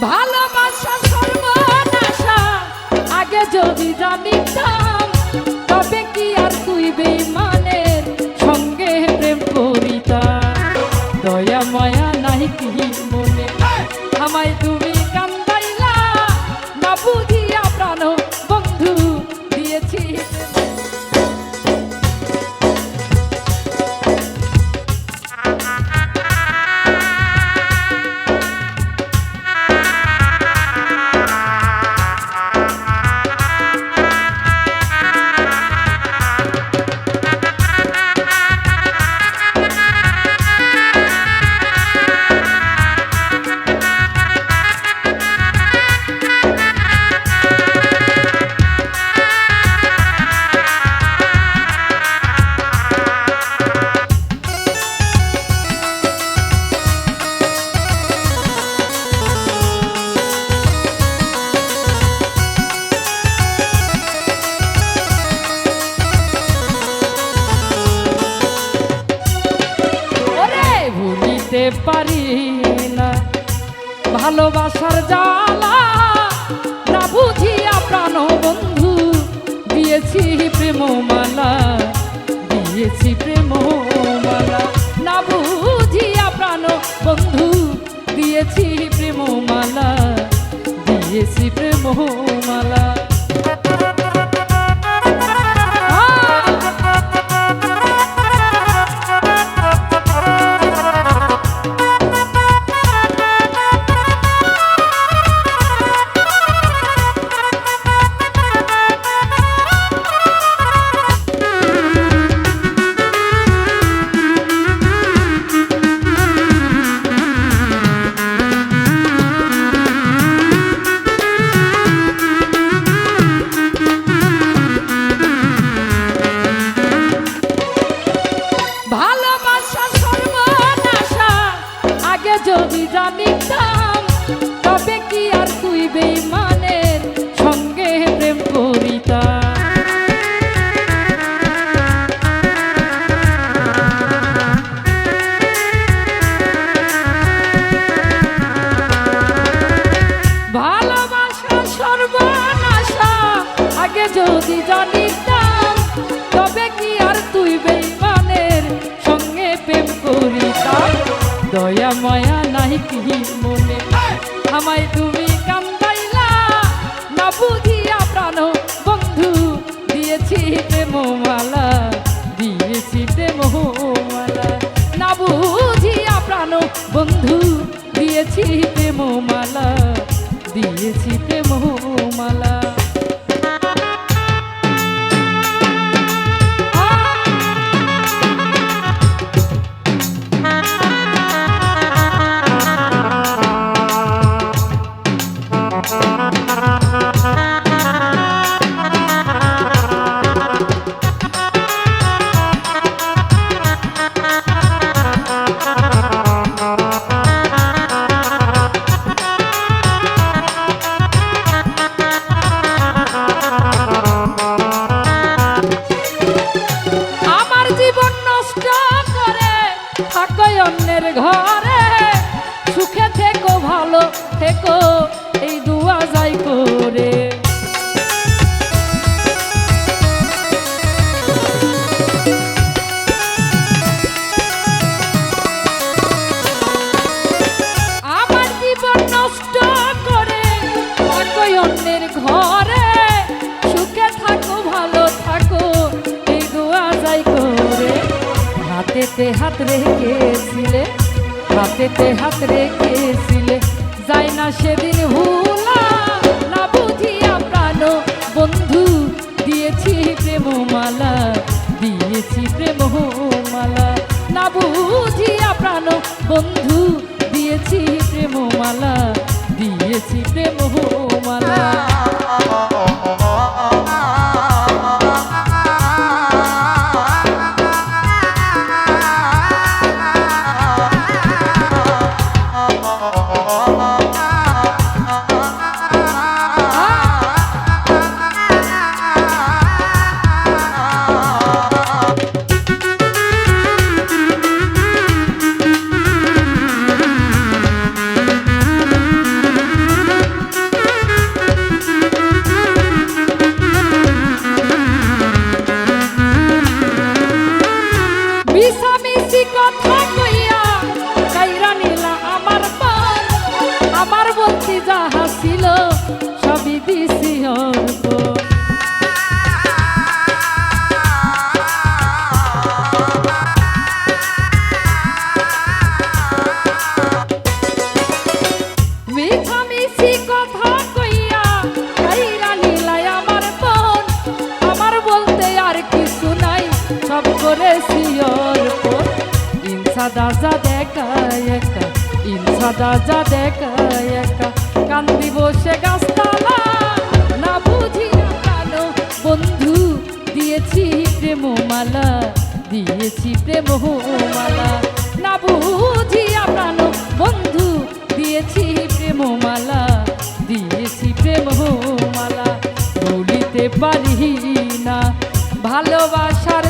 ভালোবাসা সর্বনাশা আগে যদি জানিতাম তবে কি আর তুই বেমানের সঙ্গে প্রেম করিতা দয়া মায়া নাই কি মনে? আমায় তুমি কান্দাইলা না বুঝিয়া ভালোবাসার জ্বালা। না বুঝিয়া প্রাণ বন্ধু দিয়েছি প্রেম মালা দিয়েছি প্রেম মালা না বুঝিয়া প্রাণ বন্ধু দিয়েছি প্রেম মালা দিয়েছি প্রেম যদি তবে কি আর তুই বেইমানের সঙ্গে প্রেম করিতাম? দয়া, মায়া নাই কি মনে? আমায় তুমি কান্দাইলা, না বুঝিয়া প্রাণ বন্ধু, দিয়েছি প্রেম মালা দিয়েছি প্রেমমালা। না বুঝিয়া প্রাণ বন্ধু এই দুয়া যাই করে। আমার জীবন নষ্ট করে অন্যের ঘরে। সুখে ভালো এই দোয়া যাই করে। হাত রেখেছিলে, হাতেতে হাত রেখেছিলে যাই না সেদিন ভুলা না বুঝিয়া প্রাণ। বন্ধু, দিয়েছি প্রেমমালা, দিয়েছি প্রেম মালা না বুঝিয়া প্রাণ। বন্ধু, দিয়েছি প্রেমমালা, দিয়েছি প্রেম অর্পণ ইনসা দাজা দেখা একা দাজা দেখা একা কান্দি বসে না বুঝি কেন বন্ধু দিয়েছি প্রেমমালা দিয়েছি প্রেমমালা না বুঝিয়া প্রাণ বন্ধু দিয়েছি দিয়েছি ভুলিতে পারি না, ভালোবাসার